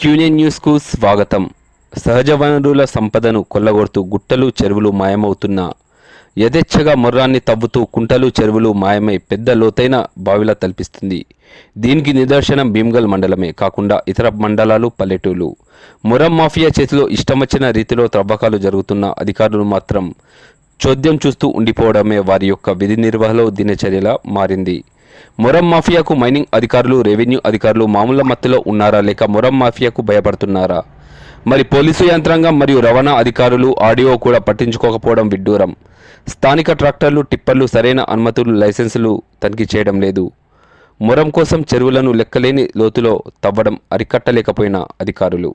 క్యూనియన్ న్యూస్కు స్వాగతం. సహజ వనరుల సంపదను కొల్లగొడుతూ గుట్టలు చెరువులు మాయమవుతున్న యథేచ్ఛగా మొర్రాన్ని తవ్వుతూ కుంటలు చెరువులు మాయమై పెద్ద లోతైన బావిలా తలపిస్తుంది. దీనికి నిదర్శనం భీమ్గల్ మండలమే. కాకుండా ఇతర మండలాలు పల్లెటూళ్ళు మొరం మాఫియా చేతిలో ఇష్టమచ్చిన రీతిలో త్రవ్వకాలు జరుగుతున్న అధికారులు మాత్రం చోద్యం చూస్తూ ఉండిపోవడమే వారి యొక్క విధి నిర్వహణలో దినచర్యలా మారింది. మొరం మాఫియాకు మైనింగ్ అధికారులు రెవెన్యూ అధికారులు మామూలు మత్తులో ఉన్నారా లేక మొరం మాఫియాకు భయపడుతున్నారా? మరి పోలీసు యంత్రాంగం మరియు రవాణా అధికారులు ఆడియో కూడా పట్టించుకోకపోవడం విడ్డూరం. స్థానిక ట్రాక్టర్లు టిప్పర్లు సరైన అనుమతులు లైసెన్సులు తనిఖీ చేయడం లేదు. మొరం కోసం చెరువులను లెక్కలేని లోతులో తవ్వడం అరికట్టలేకపోయిన అధికారులు.